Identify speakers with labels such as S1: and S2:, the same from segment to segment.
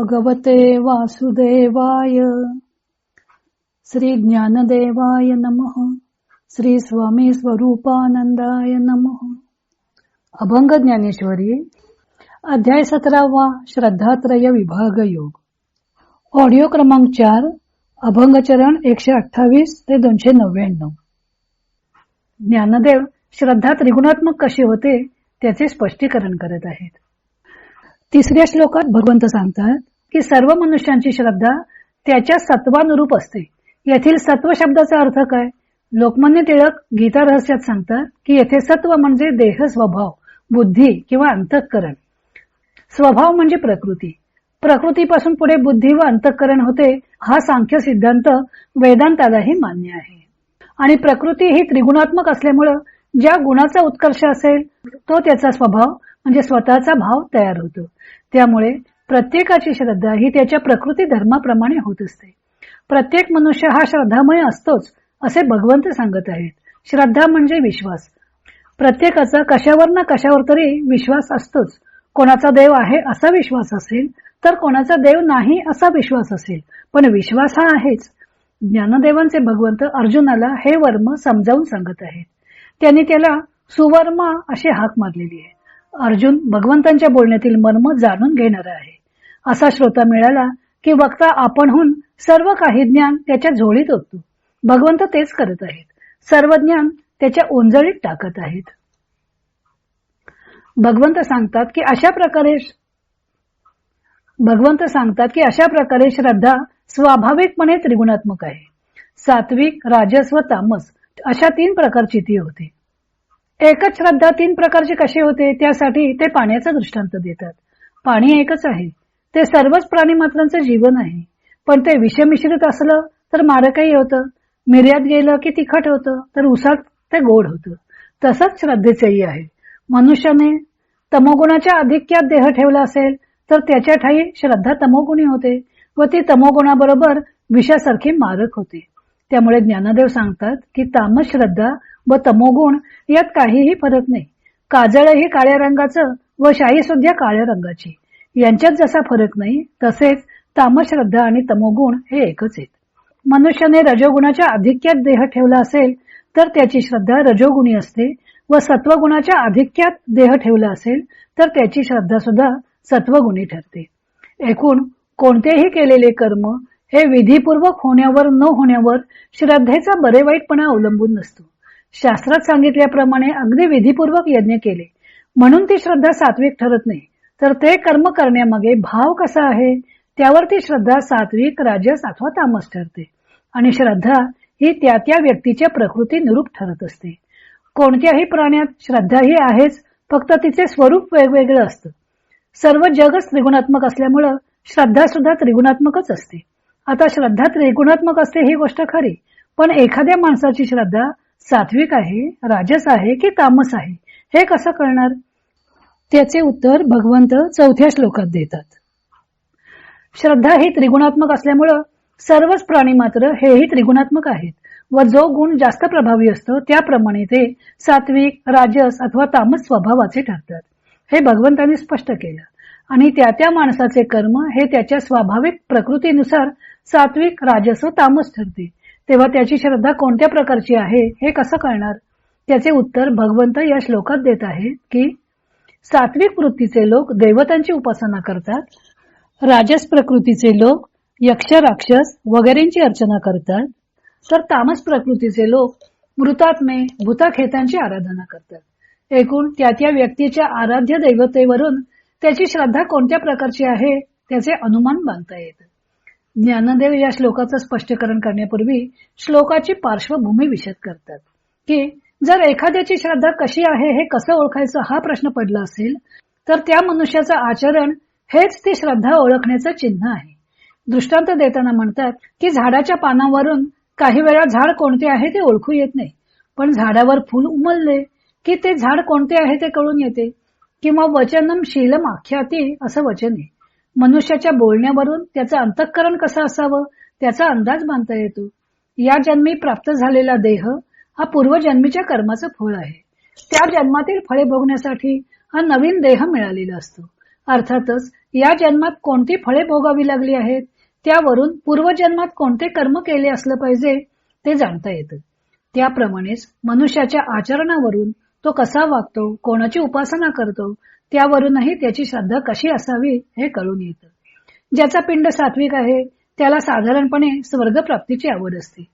S1: भगवते वासुदेवाय. श्री ज्ञानदेवाय नमः. श्री स्वामी स्वरूपानंदाय नमः. अभंग ज्ञानेश्वरी अध्याय सतरावा श्रद्धात्रय विभाग योग. ऑडिओ क्रमांक चार अभंग चरण एकशे अठ्ठावीस ते दोनशे नव्याण्णव. ज्ञानदेव श्रद्धा त्रिगुणात्मक कशी होते त्याचे स्पष्टीकरण करत आहेत. तिसऱ्या श्लोकात भगवंत सांगतात की सर्व मनुष्यांची श्रद्धा त्याच्या सत्वानुरूप असते. येथील सत्व शब्दाचा अर्थ काय? लोकमान्य टिळक गीता रहस्यात सांगतात की येथे सत्व म्हणजे देह स्वभाव बुद्धी किंवा अंतःकरण. स्वभाव म्हणजे प्रकृती. प्रकृतीपासून पुढे बुद्धी व अंतःकरण होते हा सांख्य सिद्धांत वेदांतालाही मान्य आहे. आणि प्रकृती ही त्रिगुणात्मक असल्यामुळं ज्या गुणाचा उत्कर्ष असेल तो त्याचा स्वभाव म्हणजे स्वतःचा भाव तयार होतो. त्यामुळे प्रत्येकाची श्रद्धा ही त्याच्या प्रकृती धर्माप्रमाणे होत असते. प्रत्येक मनुष्य हा श्रद्धामय असतोच असे भगवंत सांगत आहेत. श्रद्धा म्हणजे विश्वास. प्रत्येकाचा कशावर ना कशावर तरी विश्वास असतोच. कोणाचा देव आहे असा विश्वास असेल तर कोणाचा देव नाही असा विश्वास असेल. पण विश्वास हा आहेच. ज्ञानदेवांचे भगवंत अर्जुनाला हे वर्म समजावून सांगत आहेत. त्यांनी त्याला सुवर्मा अशी हाक मारलेली आहे. अर्जुन भगवंतांच्या बोलण्यातील मर्म जाणून घेणार आहे. असा श्रोता मिळाला की वक्ता आपणहून सर्व काही ज्ञान त्याच्या झोळीत होतो भगवंत तेच करत आहेत. सर्व ज्ञान त्याच्या ओंजळीत टाकत आहेत. भगवंत सांगतात की अशा प्रकारे भगवंत सांगतात की अशा प्रकारे श्रद्धा स्वाभाविकपणे त्रिगुणात्मक आहे. सात्विक राजस्व तामस अशा तीन प्रकारची ती होती. एकच श्रद्धा तीन प्रकारची कशी होते त्यासाठी ते पाण्याचा दृष्टांत देतात. पाणी एकच आहे. ते सर्वच प्राणी मात्रांचं जीवन आहे. पण ते विषमिश्रित असलं तर मारकही होतं. मिर्यात गेलं की तिखट होतं तर उसात ते गोड होतं. तसंच श्रद्धेचंही आहे. मनुष्याने तमोगुणाच्या अधिक्यात देह ठेवला असेल तर त्याच्या ठाई श्रद्धा तमोगुणी होते व ती तमोगुणाबरोबर विषासारखी मारक होते. त्यामुळे ज्ञानदेव सांगतात की तामस श्रद्धा व तमोगुण यात काहीही फरक नाही. काजळही काळ्या रंगाचं व शाही सुद्धा काळ्या रंगाची. यांच्यात जसा फरक नाही तसेच तामश्रद्धा आणि तमोगुण हे एकच आहेत. मनुष्याने रजोगुणाच्या आधिक्यात देह ठेवला असेल तर त्याची श्रद्धा रजोगुणी असते व सत्वगुणाच्या आधिक्यात देह ठेवला असेल तर त्याची श्रद्धा सुद्धा सत्वगुणी ठरते. एकूण कोणतेही केलेले कर्म हे विधीपूर्वक होण्यावर न होण्यावर श्रद्धेचा बरे वाईटपणा अवलंबून नसतो. शास्त्रात सांगितल्याप्रमाणे अगदी विधीपूर्वक यज्ञ केले. म्हणून ती श्रद्धा सात्विक ठरत नाही. तर ते कर्म करण्यामागे भाव कसा आहे? त्यावर ती श्रद्धा सात्विक राजस अथवा तामस ठरते. आणि श्रद्धा ही त्या त्या व्यक्तीच्या प्रकृती निरूप ठरत असते. कोणत्याही प्राण्यात श्रद्धा ही आहेच फक्त तिचे स्वरूप वेगवेगळं असतं. सर्व जगच त्रिगुणात्मक असल्यामुळं श्रद्धा सुद्धा त्रिगुणात्मकच असते. आता श्रद्धा त्रिगुणात्मक असते ही गोष्ट खरी पण एखाद्या माणसाची श्रद्धा सात्विक आहे राजस आहे की तामस आहे? हे कसं कळणार? त्याचे उत्तर भगवंत चौथ्या श्लोकात देतात. श्रद्धा ही त्रिगुणात्मक असल्यामुळं सर्वच प्राणी मात्र हेही त्रिगुणात्मक आहेत. व जो गुण जास्त प्रभावी असतो त्याप्रमाणे ते सात्विक राजस अथवा तामस स्वभावाचे ठरतात. हे भगवंतांनी स्पष्ट केलं. आणि त्या त्या माणसाचे कर्म हे त्याच्या स्वाभाविक प्रकृतीनुसार सात्विक राजस व तामस ठरते. तेव्हा त्याची श्रद्धा कोणत्या प्रकारची आहे हे कसं कळणार? त्याचे उत्तर भगवंत या श्लोकात देत आहेत की सात्विक वृत्तीचे लोक देवतांची उपासना करतात राजस प्रकृतीचे लोक यक्ष राक्षस वगैरेंची अर्चना करतात तर तामस प्रकृतीचे लोक मृतात्मे भूताखेतांची आराधना करतात. एकूण त्या त्या व्यक्तीच्या आराध्य दैवतेवरून त्याची श्रद्धा कोणत्या प्रकारची आहे त्याचे अनुमान बांधता येतं. ज्ञानदेव या श्लोकाचं स्पष्टीकरण करण्यापूर्वी श्लोकाची पार्श्वभूमी विशद करतात. की जर एखाद्याची श्रद्धा कशी आहे हे कसं ओळखायचं हा प्रश्न पडला असेल तर त्या मनुष्याचं आचरण हेच ती श्रद्धा ओळखण्याचं चिन्ह आहे. दृष्टांत देताना म्हणतात की झाडाच्या पानावरून काही वेळा झाड कोणते आहे ते ओळखू येत नाही पण झाडावर फुल उमलले की ते झाड कोणते आहे ते कळून येते किंवा वचनम शीलम आख्याती असं वचन आहे. मनुष्याच्या बोलण्यावरून त्याचं अंतःकरण कसं असावं? त्याचा अंदाज बांधता येतो. या जन्मी प्राप्त झालेला देह हा पूर्वजन्मीच्या कर्माचं फळ आहे. त्या जन्मातील फळे भोगण्यासाठी हा नवीन देह मिळालेला असतो. अर्थातच या जन्मात कोणती फळे भोगावी लागली आहेत? त्यावरून पूर्वजन्मात कोणते कर्म केले असलं पाहिजे ते जाणता येतं. त्याप्रमाणेच मनुष्याच्या आचरणावरून तो कसा वागतो कोणाची उपासना करतो त्यावरूनही त्याची श्रद्धा कशी असावी हे कळून येतं. ज्याचा पिंड सात्विक आहे त्याला साधारणपणे स्वर्गप्राप्तीची आवड असते.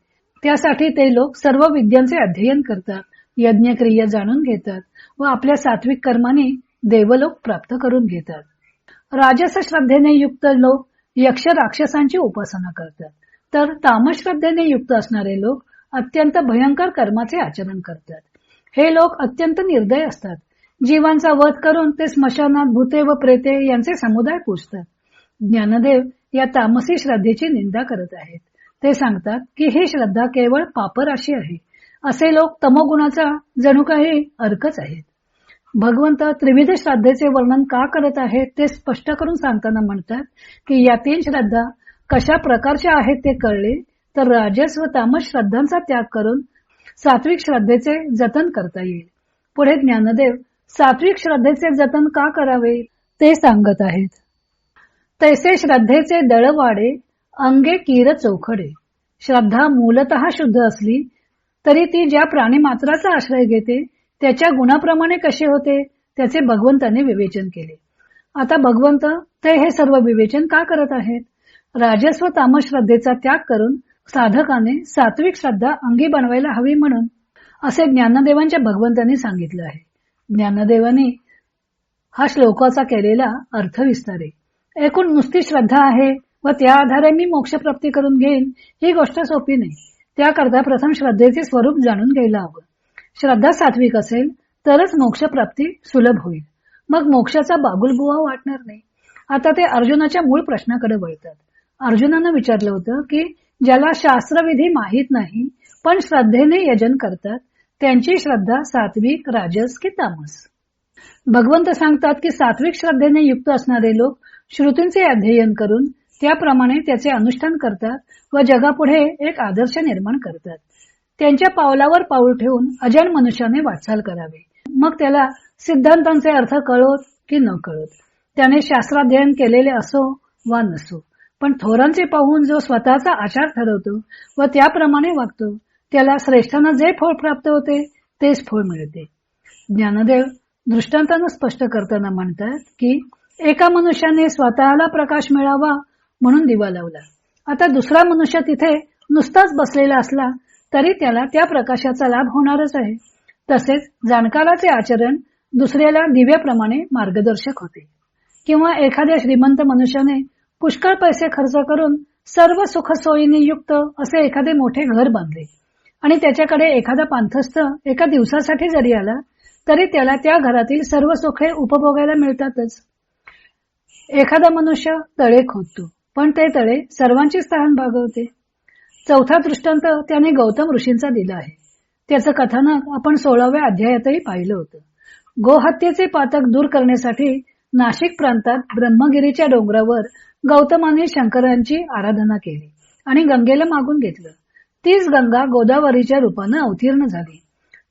S1: त्यासाठी ते लोक सर्व विद्यांचे अध्ययन करतात यज्ञक्रिया जाणून घेतात व आपल्या सात्विक कर्माने देवलोक प्राप्त करून घेतात. राजस श्रद्धेने युक्त लोक यक्ष राक्षसांची उपासना करतात. तर तामश्रद्धेने युक्त असणारे लोक अत्यंत भयंकर कर्माचे आचरण करतात. हे लोक अत्यंत निर्दय असतात. जीवांचा वध करून ते स्मशानात भूते व प्रेते यांचे समुदाय पूजतात. ज्ञानदेव या तामसी श्रद्धेची निंदा करत आहेत. ते सांगतात की ही श्रद्धा केवळ पापराशी आहे. असे लोक तमोगुणाचा जणू काही अर्कच आहेत. भगवंत त्रिविध श्रद्धेचे वर्णन का करत आहेत ते स्पष्ट करून सांगताना म्हणतात की या तीन श्रद्धा कशा प्रकारच्या आहेत ते कळले तर राजस व तामस श्रद्धांचा त्याग करून सात्विक श्रद्धेचे जतन करता येईल. पुढे ज्ञानदेव सात्विक श्रद्धेचे जतन का करावे? ते सांगत आहेत. तैसे श्रद्धेचे दळवाडे अंगे कीर चौखडे. श्रद्धा मूलत शुद्ध असली तरी ती ज्या प्राणी मात्राचा आश्रय घेते त्याच्या गुणाप्रमाणे कसे होते त्याचे भगवंताने विवेचन केले. आता भगवंत ते हे सर्व विवेचन का करत आहेत? राजस्व व तामस श्रद्धेचा त्याग करून साधकाने सात्विक श्रद्धा अंगी बनवायला हवी म्हणून असे ज्ञानदेवांच्या भगवंतांनी सांगितलं आहे. ज्ञानदेवाने हा श्लोकाचा केलेला अर्थ विस्तारे. एकूण नुसती श्रद्धा आहे व त्या आधारे मी मोक्षप्राप्ती करून घेईन ही गोष्ट सोपी नाही. त्याकरता प्रथम श्रद्धेचे स्वरूप जाणून घ्यायला हवं. श्रद्धा सात्विक असेल तरच मोक्षप्राप्ती सुलभ होईल. मग मोक्षाचा बागुलबुवा वाटणार नाही. आता ते अर्जुनाच्या मूळ प्रश्नाकडे वळतात. अर्जुनानं विचारलं होतं की ज्याला शास्त्रविधी माहीत नाही पण श्रद्धेने यजन करतात त्यांची श्रद्धा सात्विक राजस की तामस? भगवंत सांगतात की सात्विक श्रद्धेने युक्त असणारे लोक श्रुतींचे अध्ययन करून त्याप्रमाणे त्याचे अनुष्ठान करतात व जगापुढे एक आदर्श निर्माण करतात. त्यांच्या पावलावर पाऊल ठेवून अजन मनुष्याने वाटचाल करावी. मग त्याला सिद्धांतांचे अर्थ कळोत की न कळोत? त्याने शास्त्राध्ययन केलेले असो वा नसो पण थोरांचे पाहून जो स्वतःचा आचार ठरवतो व त्याप्रमाणे वागतो त्याला श्रेष्ठांना जे फळ प्राप्त होते तेच फळ मिळते. ज्ञानदेव दृष्टांतानं स्पष्ट करताना म्हणतात की एका मनुष्याने स्वतःला प्रकाश मिळावा म्हणून दिवा लावला. आता दुसरा मनुष्य तिथे नुसताच बसलेला असला तरी त्याला त्या प्रकाशाचा लाभ होणारच आहे. तसेच जाणकाराचे आचरण दुसऱ्याला दिव्याप्रमाणे मार्गदर्शक होते. किंवा एखाद्या श्रीमंत मनुष्याने पुष्कळ पैसे खर्च करून सर्व सुख सोयीने युक्त असे एखादे मोठे घर बांधले. आणि त्याच्याकडे एखादा पांथस्थ एका दिवसासाठी जरी आला तरी त्याला त्या घरातील सर्व सुखे उपभोगायला मिळतातच. एखादा मनुष्य तळे खोदतो पण ते तळे सर्वांची स्थान भागवते. चौथा दृष्टांत त्याने गौतम ऋषींचा दिला आहे. त्याचं कथानक आपण सोळाव्या अध्यायातही पाहिलं होतं. गोहत्येचे पातक दूर करण्यासाठी नाशिक प्रांतात ब्रह्मगिरीच्या डोंगरावर गौतमाने शंकरांची आराधना केली आणि गंगेला मागून घेतलं. तीच गंगा गोदावरीच्या रूपानं अवतीर्ण झाली.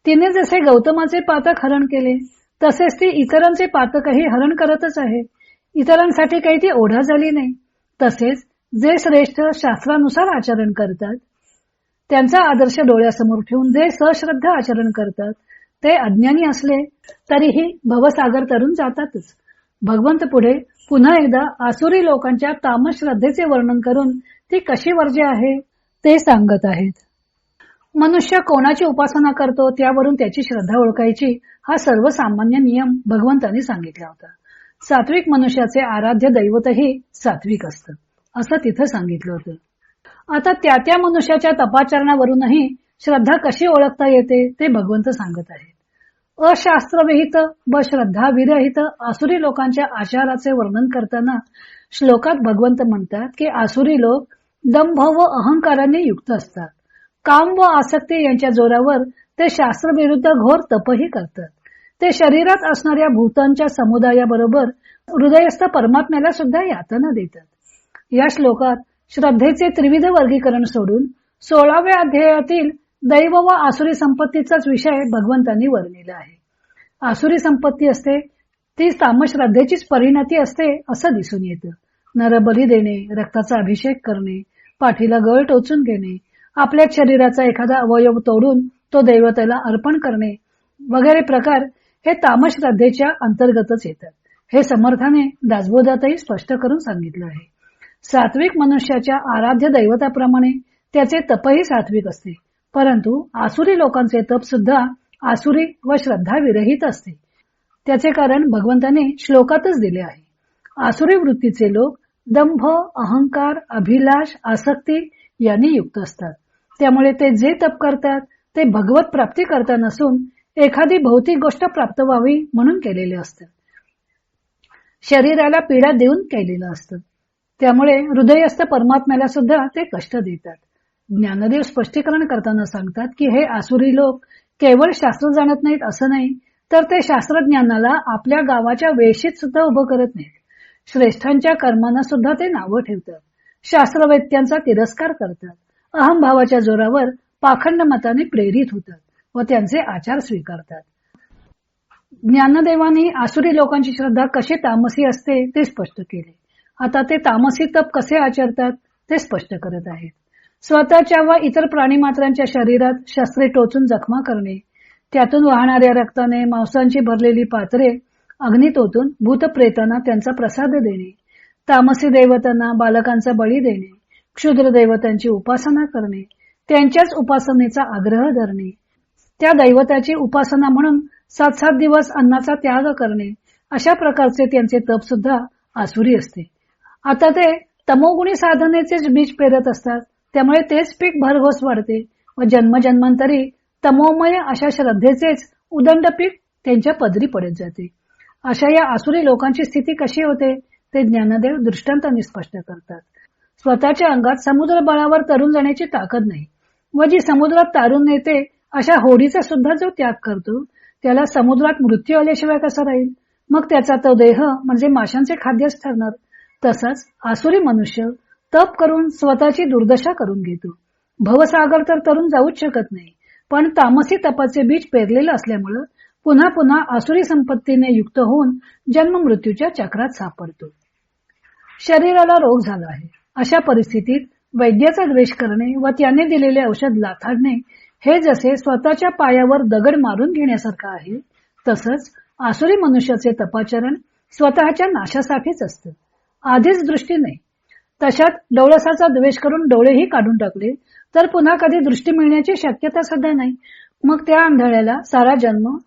S1: तिने जसे गौतमाचे पातक हरण केले तसेच ती इतरांचे पातकही हरण करतच आहे. इतरांसाठी काही ती ओढा झाली नाही. तसेच जे श्रेष्ठ शास्त्रानुसार आचरण करतात त्यांचा आदर्श डोळ्यासमोर ठेवून जे सश्रद्ध आचरण करतात ते अज्ञानी असले तरीही भवसागर तरून जातातच. भगवंत पुढे पुन्हा एकदा आसुरी लोकांच्या तामस श्रद्धेचे वर्णन करून ती कशी वर्ज्य आहे? ते सांगत आहेत. मनुष्य कोणाची उपासना करतो त्यावरून त्याची श्रद्धा ओळखायची हा सर्वसामान्य नियम भगवंतांनी सांगितला होता. सात्विक मनुष्याचे आराध्य दैवतही सात्विक असतं असं तिथं सांगितलं होतं. आता त्या त्या मनुष्याच्या तपाचरणावरूनही श्रद्धा कशी ओळखता येते ते भगवंत सांगत आहेत. अशास्त्रविहित व श्रद्धा विरहित आसुरी लोकांच्या आचाराचे वर्णन करताना श्लोकात भगवंत म्हणतात की आसुरी लोक दंभ व अहंकाराने युक्त असतात. काम व आसक्ती यांच्या जोरावर ते शास्त्रविरुद्ध घोर तपही करतात. ते शरीरात असणाऱ्या भूतांच्या समुदायाबरोबर हृदयस्थ परमात्म्याला सुद्धा यातना देतात. या श्लोकात श्रद्धेचे त्रिविध वर्गीकरण सोडून सोळाव्या अध्यायातील दैव व आसुरी संपत्तीचाच विषय भगवंतांनी वर्णिला आहे. आसुरी संपत्ती असते ती तामश्रद्धेचीच परिणती असते असं दिसून येतं. नरबली देणे रक्ताचा अभिषेक करणे पाठीला गळ टोचून घेणे. आपल्या शरीराचा एखादा अवयव तोडून तो दैवतेला अर्पण करणे. वगैरे प्रकार हे तामश्रद्धेच्या अंतर्गतच येतात. हे समर्थाने दासबोधातही स्पष्ट करून सांगितलं आहे. सात्विक मनुष्याच्या आराध्य दैवताप्रमाणे त्याचे तपही सात्विक असते. परंतु आसुरी लोकांचे तप सुद्धा आसुरी व श्रद्धा विरहित असते. त्याचे कारण भगवंताने श्लोकातच दिले आहे. आसुरी वृत्तीचे लोक दंभ अहंकार अभिलाष आसक्ती यांनी युक्त असतात. त्यामुळे ते जे तप करतात ते भगवत प्राप्ती करता नसून एखादी भौतिक गोष्ट प्राप्त व्हावी म्हणून केलेले असतात. शरीराला पीडा देऊन केलेलं असतं. त्यामुळे हृदयस्थ परमात्म्याला सुद्धा ते कष्ट देतात. ज्ञानदेव स्पष्टीकरण करताना सांगतात की हे आसुरी लोक केवळ शास्त्र जाणत नाहीत असं नाही तर ते शास्त्रज्ञानाला आपल्या गावाच्या वेशीत सुद्धा उभं करत नाहीत. श्रेष्ठांच्या कर्मांना सुद्धा ते नावं ठेवतात शास्त्रवेत्यांचा तिरस्कार करतात अहमभावाच्या जोरावर पाखंड मताने प्रेरित होतात व त्यांचे आचार स्वीकारतात. ज्ञानदेवानी आसुरी लोकांची श्रद्धा कशी तामसी असते ते स्पष्ट केले. आता ते तामसी तप कसे आचरतात ते स्पष्ट करत आहेत. स्वतःच्या व इतर प्राणीमात्रांच्या शरीरात शस्त्रे टोचून जखमा करणे त्यातून वाहणाऱ्या रक्ताने मांसांची भरलेली पात्रे अग्नीत ओतून भूतप्रेतांना त्यांचा प्रसाद देणे तामसी देवतांना बालकांचा बळी देणे क्षुद्र देवतांची उपासना करणे त्यांच्याच उपासनेचा आग्रह धरणे त्या दैवताची उपासना म्हणून सात सात दिवस अन्नाचा त्याग करणे अशा प्रकारचे त्यांचे तप सुद्धा आसुरी असते. आता ते तमोगुणी साधनेचेच बीज पेरत असतात त्यामुळे तेच पीक भरघोस वाढते व जन्मजन्मांतरी तमोमय अशा श्रद्धेचेच उदंड पीक त्यांच्या पदरी पडत जाते. अशा या आसुरी लोकांची स्थिती कशी होते ते ज्ञानदेव दृष्टांताने स्पष्ट करतात. स्वतःच्या अंगात समुद्र बळावर तरून जाण्याची ताकद नाही. व जी समुद्रात तारून नेते अशा होडीचा सुद्धा जो त्याग करतो त्याला समुद्रात मृत्यू आल्याशिवाय कसा राहील? मग त्याचा तो देह म्हणजे माशांचे खाद्यच ठरणार. तसाच आसुरी मनुष्य तप करून स्वतःची दुर्दशा करून घेतो. भवसागर तर तरून जाऊच शकत नाही पण तामसी तपाचे बीज पेरलेलं असल्यामुळं पुन्हा पुन्हा आसुरी संपत्तीने युक्त होऊन जन्म मृत्यूच्या चक्रात सापडतो. शरीराला रोग झाला आहे. अशा परिस्थितीत वैद्याचा द्वेष करणे व त्याने दिलेले औषध लाथाडणे हे जसे स्वतःच्या पायावर दगड मारून घेण्यासारखं आहे तसंच आसुरी मनुष्याचे तपाचरण स्वतःच्या नाशासाठीच असतं. आधीच दृष्टीने तशात डोळसाचा द्वेष करून डोळेही काढून टाकले तर पुन्हा कधी दृष्टी मिळण्याची शक्यता सुद्धा नाही. मग त्या आंधळ्याला सारा जन्म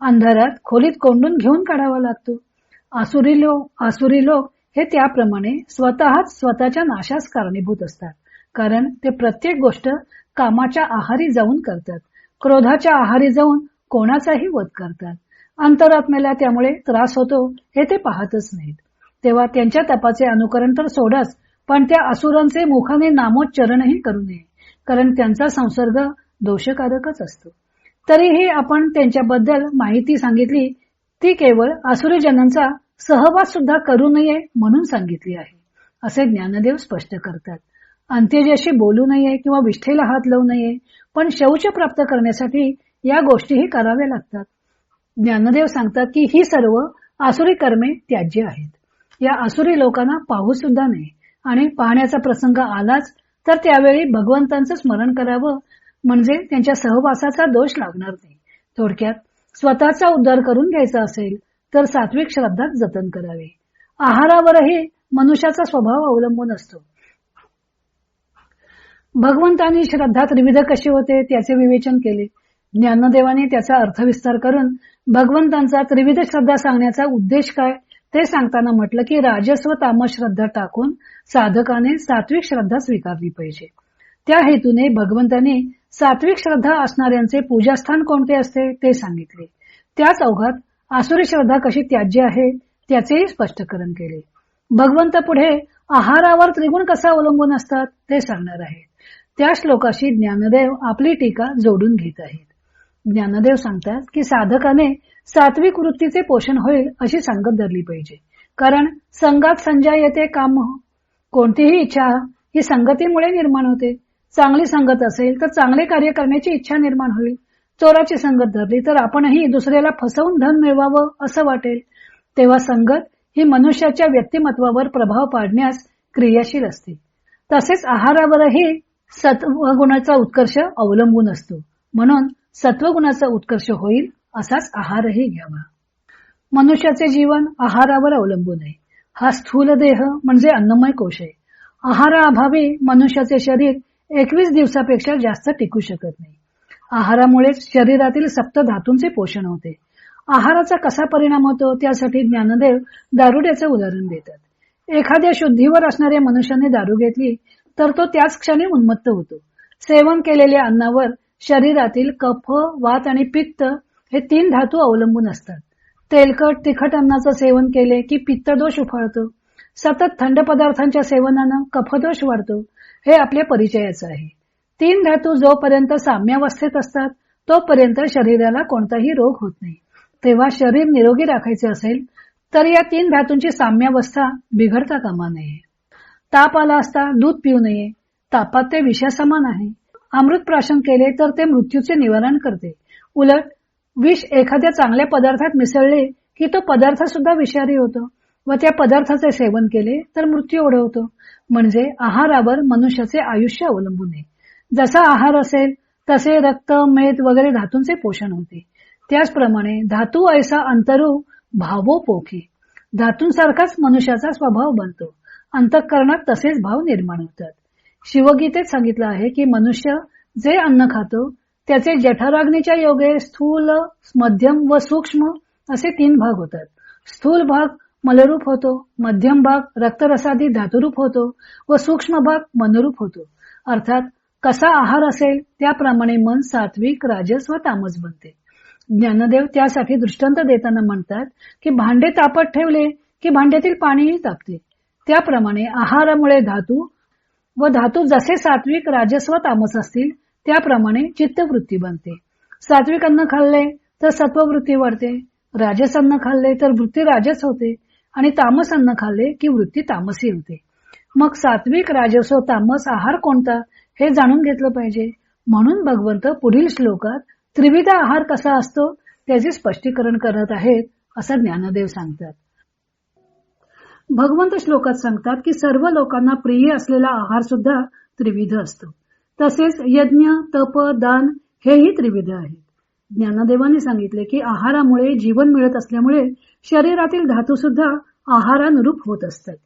S1: अंधारात खोलीत कोंडून घेऊन काढावा लागतो. आसुरी लोक आसुरी लोक हे त्याप्रमाणे स्वतःच स्वतःच्या नाशास कारणीभूत असतात. कारण ते प्रत्येक गोष्ट कामाच्या आहारी जाऊन करतात. क्रोधाच्या आहारी जाऊन कोणाचाही वध करतात. अंतरात्म्याला त्यामुळे त्रास होतो हे ते पाहतच नाहीत. तेव्हा त्यांच्या तपाचे अनुकरण तर सोडाच पण त्या असुरांचे मुखाने नामोच्चरणही करू नये. कारण त्यांचा संसर्ग दोषकारकच असतो. तरीही आपण त्यांच्याबद्दल माहिती सांगितली ती केवळ असुरजनांचा सहवास सुद्धा करू नये म्हणून सांगितली आहे असे ज्ञानदेव स्पष्ट करतात. अंत्यजाशी बोलू नये किंवा विष्ठेला हात लावू नये पण शौच प्राप्त करण्यासाठी या गोष्टीही कराव्या लागतात. ज्ञानदेव सांगतात की ही सर्व आसुरी कर्मे त्याज्य आहेत. या आसुरी लोकांना पाहू सुद्धा नाही आणि पाहण्याचा प्रसंग आलाच तर त्यावेळी भगवंतांचं स्मरण करावं म्हणजे त्यांच्या सहवासाचा दोष लागणार नाही. थोडक्यात स्वतःचा उद्धार करून घ्यायचा असेल तर सात्विक श्रद्धा जतन करावे. आहारावरही मनुष्याचा स्वभाव अवलंबून असतो. भगवंतानी श्रद्धा त्रिविध कशी होते त्याचे विवेचन केले. ज्ञानदेवाने त्याचा अर्थविस्तार करून भगवंतांचा त्रिविध श्रद्धा सांगण्याचा उद्देश काय ते सांगताना म्हटलं की राजस्व तामस श्रद्धा टाकून साधकाने सात्विक श्रद्धा स्वीकारली पाहिजे. त्या हेतूने भगवंताने सात्विक श्रद्धा असणाऱ्यांचे पूजास्थान कोणते असते ते सांगितले. त्याच अवघात आसुरी श्रद्धा कशी त्याज्य आहे त्याचेही स्पष्टीकरण केले. भगवंत पुढे आहारावर त्रिगुण कसा अवलंबून असतात ते सांगणार आहेत. त्या श्लोकाशी ज्ञानदेव आपली टीका जोडून घेत आहेत. ज्ञानदेव सांगतात की साधकाने सात्विक वृत्तीचे पोषण होईल अशी संगत धरली पाहिजे. कारण संघात संजय येते काम कोणतीही इच्छा ही संगतीमुळे निर्माण होते. चांगली संगत असेल तर चांगले कार्य करण्याची इच्छा निर्माण होईल. चोराची संगत धरली तर आपणही दुसऱ्याला फसवून धन मिळवावं असं वाटेल. तेव्हा संगत ही मनुष्याच्या व्यक्तिमत्वावर प्रभाव पाडण्यास क्रियाशील असते. तसेच आहारावरही सत्वगुणाचा उत्कर्ष अवलंबून असतो. म्हणून सत्वगुणाचा उत्कर्ष होईल असाच आहारही घ्यावा. मनुष्याचे जीवन आहारावर अवलंबून आहे. हा स्थूल देह म्हणजे अन्नमय कोश आहे. आहाराअभावी मनुष्याचे शरीर एकवीस दिवसापेक्षा जास्त टिकू शकत नाही. आहारामुळे शरीरातील सप्त धातूंचे पोषण होते. आहाराचा कसा परिणाम होतो त्यासाठी ज्ञानदेव दारुड्याचे उदाहरण देतात. एखाद्या शुद्धीवर असणाऱ्या मनुष्याने दारू घेतली तर तो त्याच क्षणी उन्मत्त होतो. सेवन केलेल्या अन्नावर शरीरातील कफ वात आणि पित्त हे तीन धातू अवलंबून असतात. तेलकट तिखट अन्नाचं सेवन केले की पित्तदोष उफाळतो. सतत थंड पदार्थांच्या सेवनानं कफदोष वाढतो. हे आपल्या परिचयाचं आहे. तीन धातू जोपर्यंत साम्यावस्थेत असतात तोपर्यंत शरीराला कोणताही रोग होत नाही. तेव्हा शरीर निरोगी राखायचे असेल तर या तीन धातूंची साम्यावस्था बिघडता कामा नये. ताप आला असता दूध पिऊ नये. तापात ते विषासमान आहे. अमृत प्राशन केले तर ते मृत्यूचे निवारण करते. उलट विष एखाद्या चांगल्या पदार्थात मिसळले की तो पदार्थ सुद्धा विषारी होतो व त्या पदार्थाचे सेवन केले तर मृत्यू ओढवतो. म्हणजे आहारावर मनुष्याचे आयुष्य अवलंबून आहे. जसा आहार असेल तसे रक्त मेद वगैरे धातूंचे पोषण होते. त्याचप्रमाणे धातू ऐसा अंतरू भावो पोखे. धातूंसारखाच मनुष्याचा स्वभाव बनतो. अंतःकरणात तसेच भाव निर्माण होतात. शिवगीतेत सांगितलं आहे की मनुष्य जे अन्न खातो त्याचे जठराग्नीच्या योगे स्थूल मध्यम व सूक्ष्म असे तीन भाग होतात. स्थूल भाग मलरूप होतो मध्यम भाग रक्तरसादी धातुरूप होतो व सूक्ष्म भाग मनरूप होतो. अर्थात कसा आहार असेल त्याप्रमाणे मन सात्विक राजस व तामस बनते. ज्ञानदेव त्यासाठी दृष्टांत देताना म्हणतात की भांडे तापत ठेवले की भांड्यातील पाणीही तापते. त्याप्रमाणे आहारामुळे धातू व धातू जसे सात्विक राजस्व तामस असतील त्याप्रमाणे चित्तवृत्ती बनते. सात्विक अन्न खाल्ले तर सत्ववृत्ती वाढते. राजस अन्न खाल्ले तर वृत्ती राजस होते. आणि तामस अन्न खाल्ले की वृत्ती तामसी होते. मग सात्विक राजस्व तामस आहार कोणता? हे जाणून घेतलं पाहिजे. म्हणून भगवंत पुढील श्लोकात त्रिविध आहार कसा असतो? त्याचे स्पष्टीकरण करत आहेत असं ज्ञानदेव सांगतात. भगवंत श्लोकात सांगतात की सर्व लोकांना प्रिय असलेला आहार सुद्धा त्रिविध असतो. तसेच यज्ञ तप दान हेही त्रिविध आहेत. ज्ञानदेवाने सांगितले की आहारामुळे जीवन मिळत असल्यामुळे शरीरातील धातू सुद्धा आहारानुरूप होत असतात.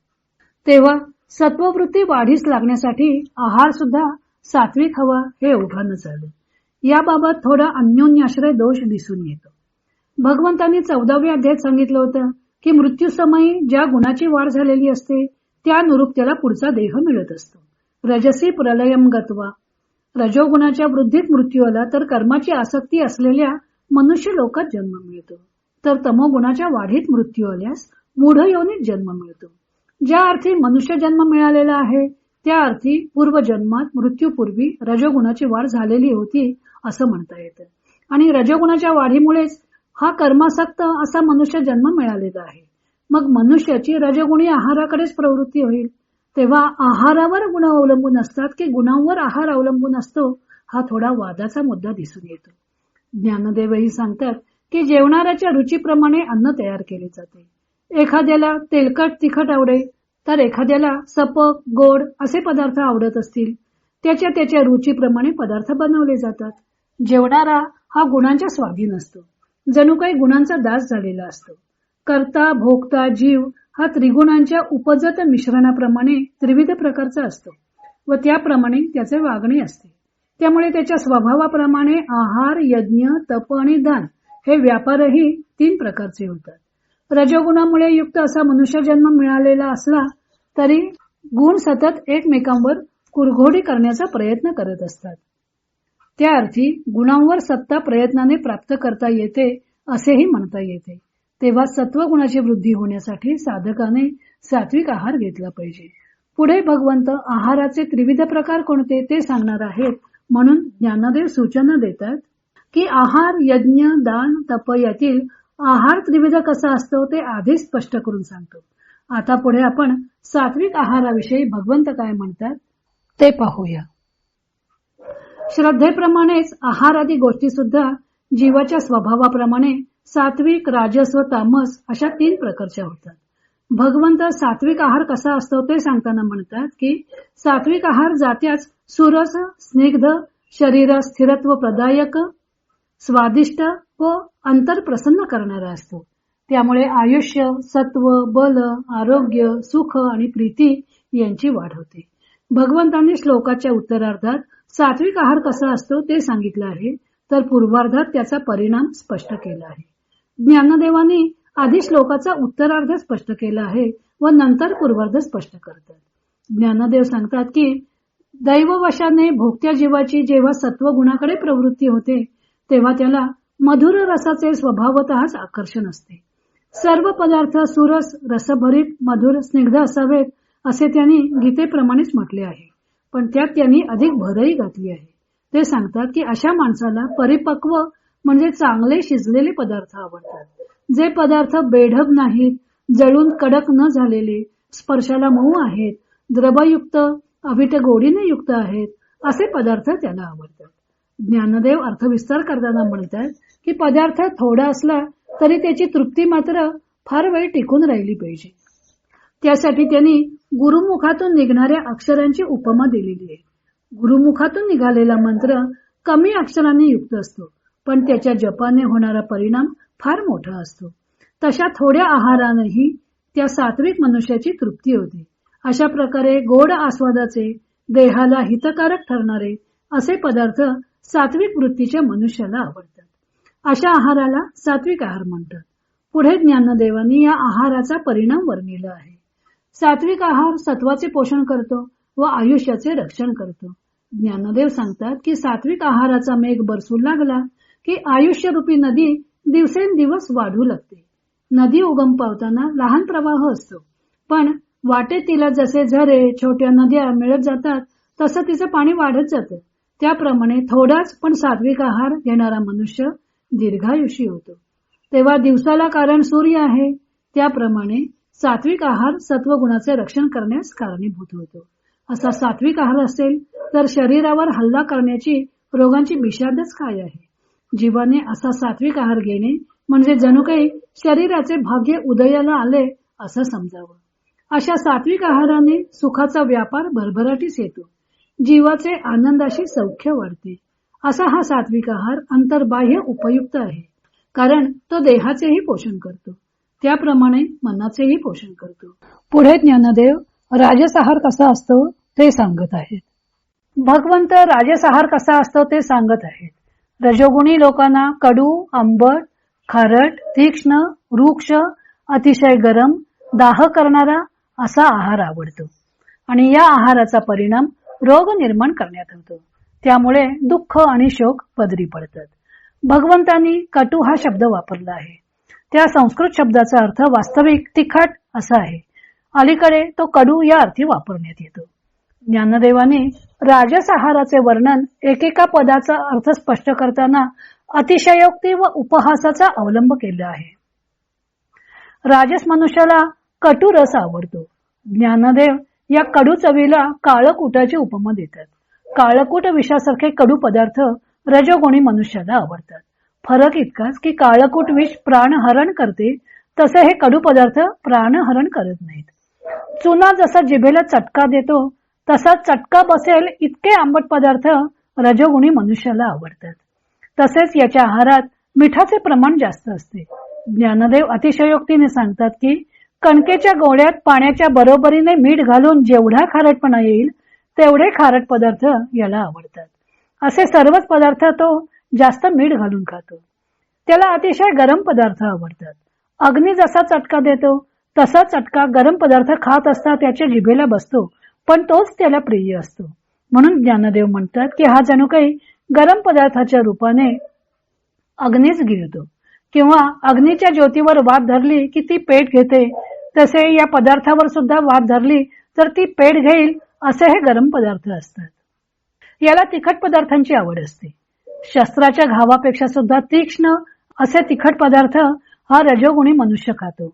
S1: तेव्हा सत्ववृत्ती वाढीस लागण्यासाठी आहार सुद्धा सात्विक हवा हे ओघानं चालू याबाबत थोडा अन्योन्याश्रय दोष दिसून येतो. भगवंतांनी चौदाव्या अध्यायात सांगितलं होतं की मृत्यूसमयी ज्या गुणाची वाढ झालेली असते त्यानुरूप त्याला पुढचा देह मिळत असतो. रजसी प्रलयम गत्वा. रजोगुणाच्या वृद्धीत मृत्यू आला तर कर्माची आसक्ती असलेल्या मनुष्य लोकात जन्म मिळतो. तर तमोगुणाच्या वाढीत मृत्यू आल्यास मूढ योनीत जन्म मिळतो. ज्या अर्थी मनुष्य जन्म मिळालेला आहे त्या अर्थी पूर्वजन्मात मृत्यूपूर्वी रजोगुणाची वाढ झालेली होती असं म्हणता येतं. आणि रजोगुणाच्या वाढीमुळेच हा कर्मासक्त असा मनुष्य जन्म मिळालेला आहे. मग मनुष्याची रजगुणी आहाराकडेच प्रवृत्ती होईल. तेव्हा आहारावर गुण अवलंबून असतात की गुणांवर आहार अवलंबून असतो हा थोडा वादाचा मुद्दा दिसून येतो. ज्ञानदेवही सांगतात की जेवणाऱ्याच्या रुचीप्रमाणे अन्न तयार केले जाते. एखाद्याला तेलकट तिखट आवडेल तर एखाद्याला सपक गोड असे पदार्थ आवडत असतील. त्याच्या त्याच्या रुचीप्रमाणे पदार्थ बनवले जातात. जेवणारा हा गुणांच्या स्वाधीन असतो. जणू काही गुणांचा दास झालेला असतो. कर्ता भोगता जीव हा त्रिगुणांच्या उपजत मिश्रणाप्रमाणे त्रिविध प्रकारचा असतो व त्याप्रमाणे त्याचे वागणे असते. त्यामुळे त्याच्या स्वभावाप्रमाणे आहार यज्ञ तप आणि दान हे व्यापारही तीन प्रकारचे होतात. रजोगुणामुळे युक्त असा मनुष्य जन्म मिळालेला असला तरी गुण सतत एकमेकांवर कुरघोडी करण्याचा प्रयत्न करत असतात. त्या अर्थी गुणांवर सत्ता प्रयत्नाने प्राप्त करता येते असेही म्हणता येते. तेव्हा सत्वगुणाची वृद्धी होण्यासाठी साधकाने सात्विक आहार घेतला पाहिजे. पुढे भगवंत आहाराचे त्रिविध प्रकार कोणते ते सांगणार आहेत म्हणून ज्ञानदेव सूचना देतात की आहार यज्ञ दान तप यातील आहार त्रिविध कसा असतो ते आधीच स्पष्ट करून सांगतो. आता पुढे आपण सात्विक आहाराविषयी भगवंत काय म्हणतात ते पाहूया. श्रद्धेप्रमाणेच आहार आदी गोष्टी सुद्धा जीवाच्या स्वभावाप्रमाणे सात्विक राजस्व तामस अशा तीन प्रकारच्या होतात. भगवंत सात्विक आहार कसा असतो ते सांगताना म्हणतात की सात्विक आहार जात्याच सुरस स्निग्ध शरीर स्थिरत्व प्रदायक स्वादिष्ट व अंतर प्रसन्न करणारा असतो. त्यामुळे आयुष्य सत्व बल आरोग्य सुख आणि प्रीती यांची वाढ होते. भगवंतांनी श्लोकाच्या उत्तरार्धात सात्विक आहार कसा असतो ते सांगितलं आहे तर पूर्वार्धात त्याचा परिणाम स्पष्ट केला आहे. ज्ञानदेवानी आधी श्लोकाचा उत्तरार्ध स्पष्ट केला आहे व नंतर पूर्वार्ध स्पष्ट करतात. ज्ञानदेव सांगतात की दैववशाने भोगत्या जीवाची जेव्हा सत्व गुणाकडे प्रवृत्ती होते तेव्हा त्याला मधुर रसाचे स्वभावतःच आकर्षण असते. सर्व पदार्थ सुरस रसभरीत मधुर स्निग्ध असावेत असे त्यांनी गीतेप्रमाणेच म्हटले आहे. पण त्यात त्यांनी अधिक भरही घातली आहे. ते सांगतात की अशा माणसाला परिपक्व म्हणजे चांगले शिजलेले पदार्थ आवडतात. जे पदार्थ बेढब नाहीत जळून कडक न झालेले स्पर्शाला मऊ आहेत द्रवयुक्त अभिट गोडीने युक्त आहेत असे पदार्थ त्याला आवडतात. ज्ञानदेव अर्थविस्तार करताना म्हणतात की पदार्थ थोडा असला तरी त्याची तृप्ती मात्र फार वेळ टिकून राहिली पाहिजे. त्यासाठी त्यांनी गुरुमुखातून निघणाऱ्या अक्षरांची उपमा दिलेली आहे. गुरुमुखातून निघालेला मंत्र कमी अक्षरांनी युक्त असतो पण त्याच्या जपाने होणारा परिणाम फार मोठा असतो. तशा थोड्या आहारानेही त्या सात्विक मनुष्याची तृप्ती होते. अशा प्रकारे गोड आस्वादाचे देहाला हितकारक ठरणारे असे पदार्थ सात्विक वृत्तीच्या मनुष्याला आवडतात. अशा आहाराला सात्विक आहार म्हणतात. पुढे ज्ञानदेवांनी या आहाराचा परिणाम वर्णिला आहे. सात्विक आहार सत्वाचे पोषण करतो व आयुष्याचे रक्षण करतो. ज्ञानदेव सांगतात की सात्विक आहाराचा मेघ बरसू लागला की आयुष्यरूपी नदी दिवसेंदिवस वाढू लागते. नदी उगम पावताना लहान प्रवाह असतो. पण वाटेत तिला जसे झरे छोट्या नद्या मिळत जातात तसं तिचं पाणी वाढत जातं. त्याप्रमाणे थोडाच पण सात्विक आहार घेणारा मनुष्य दीर्घायुषी होतो. तेव्हा दिवसाला कारण सूर्य आहे त्याप्रमाणे सात्विक आहार सत्वगुणाचे रक्षण करण्यास कारणीभूत होतो. असा सात्विक आहार असेल तर शरीरावर हल्ला करण्याची रोगांची विषादच काय आहे? जीवाने असा सात्विक आहार घेणे म्हणजे जणू काही शरीराचे भाग्य उदयाला आले असं समजावं. अशा सात्विक आहाराने सुखाचा व्यापार भरभराटीस येतो. जीवाचे आनंदाशी सौख्य वाढते. असा हा सात्विक आहार अंतर्बाह्य उपयुक्त आहे. कारण तो देहाचेही पोषण करतो. त्याप्रमाणे मनाचेही पोषण करतो. पुढे ज्ञानदेव राजस आहार कसा असतो ते सांगत आहेत. भगवंत राजस आहार कसा असतो ते सांगत आहेत. रजोगुणी लोकांना कडू आंबट खारट तीक्ष्ण वृक्ष अतिशय गरम दाह करणारा असा आहार आवडतो. आणि या आहाराचा परिणाम रोग निर्माण करण्यात होतो. त्यामुळे दुःख आणि शोक पदरी पडतात. भगवंतांनी कटू हा शब्द वापरला आहे. त्या संस्कृत शब्दाचा अर्थ वास्तविक तिखट असा आहे. अलीकडे तो कडू या अर्थी वापरण्यात येतो. ज्ञानदेवाने राजस आहाराचे वर्णन एकेका पदाचा अर्थ स्पष्ट करताना अतिशयोक्ती व उपहासाचा अवलंब केला आहे. राजस मनुष्याला कटू रस आवडतो. ज्ञानदेव या कडू चवीला काळकुटाची उपमा देतात. काळकूट विषासारखे कडू पदार्थ रजोगुणी मनुष्याला आवडतात. फरक इतकाच की काळकूट विष प्राणहरण करते तसे हे कडू पदार्थ प्राणहरण करत नाहीत. चुना जसा जिभेला चटका देतो तसा चटका बसेल इतके आंबट पदार्थ रजोगुणी मनुष्याला आवडतात. तसेच याच्या आहारात मिठाचे प्रमाण जास्त असते. ज्ञानदेव अतिशयोक्तीने सांगतात की कणकेच्या गोळ्यात पाण्याच्या बरोबरीने मीठ घालून जेवढा खारटपणा येईल तेवढे खारट पदार्थ याला आवडतात. असे सर्वच पदार्थ तो जास्त मीठ घालून खातो. त्याला अतिशय गरम पदार्थ आवडतात. अग्नी जसा चटका देतो तसा चटका गरम पदार्थ खात असता त्याच्या जिभेला बसतो पण तोच त्याला प्रिय असतो. म्हणून ज्ञानदेव म्हणतात की हा जणू काही गरम पदार्थाच्या रूपाने अग्नीच गिळतो. किंवा अग्नीच्या ज्योतीवर वाद धरली की ती पेट घेते तसे या पदार्थावर सुद्धा वाफ धरली तर ती पेट घेईल असे हे गरम पदार्थ असतात. याला तिखट पदार्थांची आवड असते. शस्त्राच्या घावापेक्षा सुद्धा तीक्ष्ण असे तिखट पदार्थ हा रजोगुणी मनुष्य खातो.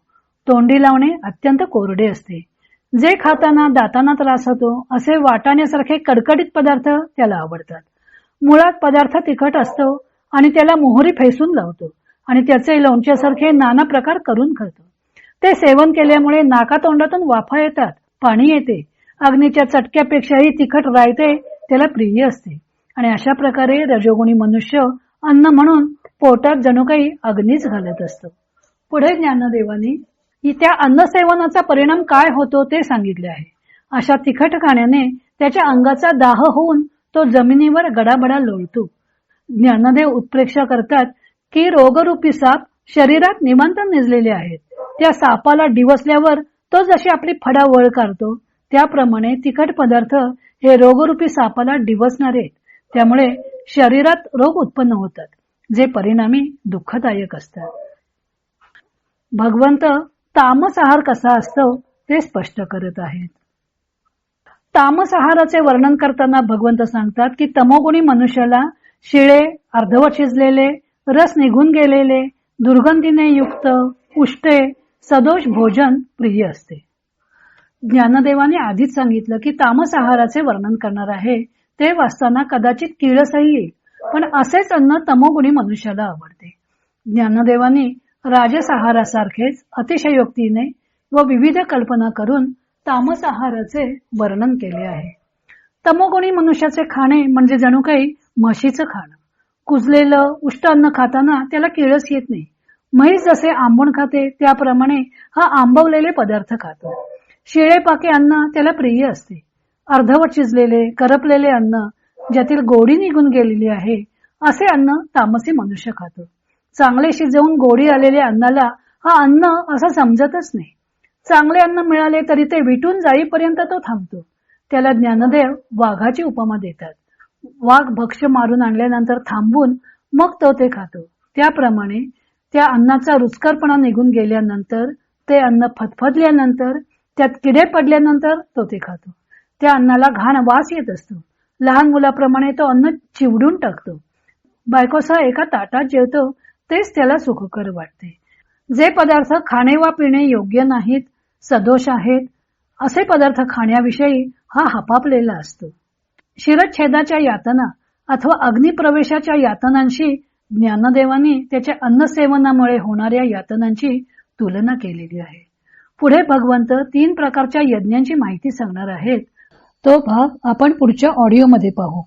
S1: तोंडी लावणे अत्यंत कोरडे असते. जे खाताना दातांना त्रास होतो असे वाटाण्यासारखे कडकडीत पदार्थ त्याला आवडतात. मुळात पदार्थ तिखट असतो आणि त्याला मोहरी फेसून लावतो आणि त्याचे लोणच्यासारखे नाना प्रकार करून खातो. ते सेवन केल्यामुळे नाकातोंडातून वाफा येतात पाणी येते. अग्नीच्या चटक्यापेक्षाही तिखट रायते त्याला प्रिय असते. आणि अशा प्रकारे रजोगुणी मनुष्य अन्न म्हणून पोटात जणू काही अग्नीच घालत असतो. पुढे ज्ञानदेवानी त्या अन्नसेवनाचा परिणाम काय होतो ते सांगितले आहे. अशा तिखट खाण्याने त्याच्या अंगाचा दाह होऊन तो जमिनीवर गडाबडा लोळतो. ज्ञानदेव उत्प्रेक्षा करतात की रोगरूपी साप शरीरात निमंत्रण निजलेले आहेत. त्या सापाला डिवसल्यावर तो जशी आपली फडा वळ काढतो त्याप्रमाणे तिखट पदार्थ हे रोगरूपी सापाला डिवसणारे आहेत. त्यामुळे शरीरात रोग उत्पन्न होतात जे परिणामी दुःखदायक असतात. भगवंत तामस आहार कसा असतो ते स्पष्ट करत आहेत. तामस आहाराचे वर्णन करताना भगवंत सांगतात की तमोगुणी मनुष्याला शिळे अर्धवट शिजलेले रस निघून गेलेले दुर्गंधीने युक्त उष्टे सदोष भोजन प्रिय असते. ज्ञानदेवाने आधीच सांगितलं की तामस आहाराचे वर्णन करणार आहे. ते वाचताना कदाचित किळसही येईल पण असेच अन्न तमोगुणी मनुष्याला आवडते. ज्ञानदेवाने राजस आहारासारखेच अतिशयोक्तीने व विविध कल्पना करून तामस आहाराचे वर्णन केले आहे. तमोगुणी मनुष्याचे खाणे म्हणजे जणू काही म्हशीचं खाणं. कुजलेलं उष्ट अन्न खाताना त्याला किळस येत नाही. म्हैस जसे आंबून खाते त्याप्रमाणे हा आंबवलेले पदार्थ खातो. शिळे पाके अन्न त्याला प्रिय असते. अर्धवट शिजलेले करपलेले अन्न ज्यातील गोडी निघून गेलेली आहे असे अन्न तामसी मनुष्य खातो. चांगले शिजवून गोडी आलेल्या अन्नाला हा अन्न असं समजतच नाही. चांगले अन्न मिळाले तरी ते विटून जाईपर्यंत तो थांबतो. त्याला ज्ञानदेव वाघाची उपमा देतात. वाघ भक्ष मारून आणल्यानंतर थांबून मग तो ते खातो. त्याप्रमाणे त्या अन्नाचा रुचकरपणा निघून गेल्यानंतर ते अन्न फतफदल्यानंतर त्यात किडे पडल्यानंतर तो ते खातो. त्या अन्नाला घाण वास येत असतो. लहान मुलाप्रमाणे तो अन्न चिवडून टाकतो. बायकोसा एका ताटात जेवतो तेच त्याला सुखकर वाटते. जे पदार्थ खाणे वा पिणे योग्य नाहीत सदोष आहेत असे पदार्थ खाण्याविषयी हा हपापलेला असतो. शिरच्छेदाच्या यातना अथवा अग्निप्रवेशाच्या यातनांशी ज्ञानदेवानी त्याच्या अन्नसेवनामुळे होणाऱ्या यातनांची तुलना केलेली आहे. पुढे भगवंत तीन प्रकारच्या यज्ञांची माहिती सांगणार आहेत. तो भाग आपण पुढच्या ऑडिओमध्ये पाहू.